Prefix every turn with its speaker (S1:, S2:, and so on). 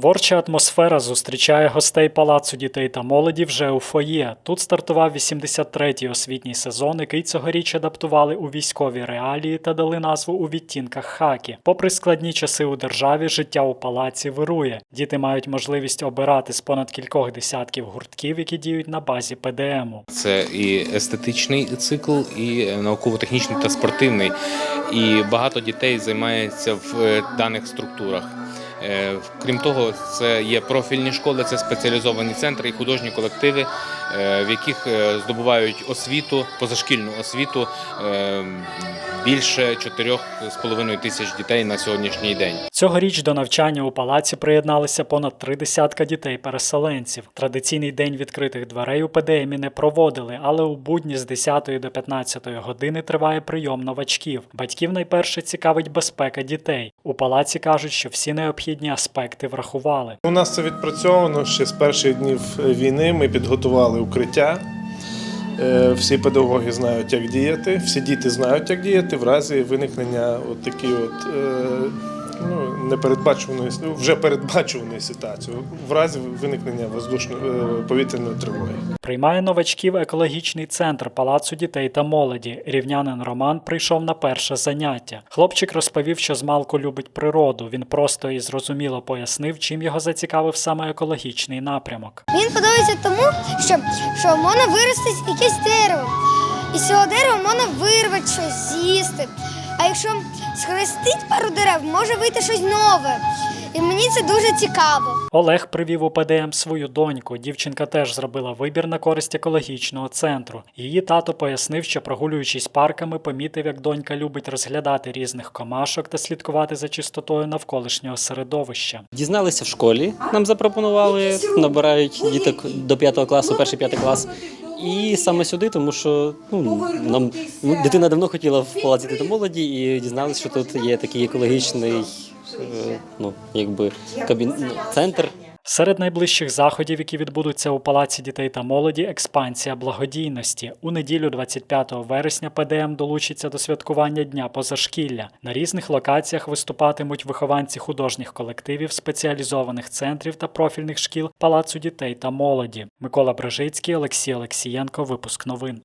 S1: Творча атмосфера зустрічає гостей палацу дітей та молоді вже у фоє. Тут стартував 83-й освітній сезон, який цьогоріч адаптували у військові реалії та дали назву у відтінках хакі. Попри складні часи у державі, життя у палаці вирує. Діти мають можливість обирати з понад кількох десятків гуртків, які діють на базі ПДМу.
S2: Це і естетичний цикл, і науково-технічний та спортивний. І багато дітей займається в е, даних структурах. Е, Крім того, це є профільні школи, це спеціалізовані центри і художні колективи, е, в яких е, здобувають освіту, позашкільну освіту більше 4,5 тисяч дітей на сьогоднішній день.
S1: Цьогоріч до навчання у палаці приєдналися понад три десятка дітей-переселенців. Традиційний день відкритих дверей у ПДМі не проводили, але у будні з 10 до 15 години триває прийом новачків. Батьків найперше цікавить безпека дітей. У палаці кажуть, що всі необхідні аспекти врахували.
S3: У нас це відпрацьовано ще з перших днів війни. Ми підготували укриття. Е, Всі педагоги знають, як діяти, всі діти знають, як діяти в разі виникнення от такі от е, ну, непередбачуваної вже передбачуваної ситуації, в разі виникнення воздушної е, повітряної тривоги.
S1: Приймає новачків екологічний центр палацу дітей та молоді. Рівнянин Роман прийшов на перше заняття. Хлопчик розповів, що змалку любить природу. Він просто і зрозуміло пояснив, чим його зацікавив саме екологічний напрямок.
S4: Він подобається тому, що, що можна вирости якесь дерево. І з цього дерева можна вирвати щось, з'їсти. Якщо схрестить пару дерев, може вийти щось нове. І мені це дуже цікаво.
S1: Олег привів у ПДМ свою доньку. Дівчинка теж зробила вибір на користь екологічного центру. Її тато пояснив, що прогулюючись парками, помітив, як донька любить розглядати різних комашок та слідкувати за чистотою навколишнього середовища.
S5: Дізналися в школі, нам запропонували, набирають діток до 5 класу, перший п'ятий клас. І саме сюди, тому що ну, нам ну, дитина давно хотіла в палаці дітей молоді і дізналися, що тут є такий екологічний е, ну, якби, кабін... центр.
S1: Серед найближчих заходів, які відбудуться у Палаці дітей та молоді, експансія благодійності. У неділю 25 вересня ПДМ долучиться до святкування Дня позашкілля. На різних локаціях виступатимуть вихованці художніх колективів, спеціалізованих центрів та профільних шкіл Палацу дітей та молоді. Микола Брежицький, Олексій Олексієнко. Випуск новин.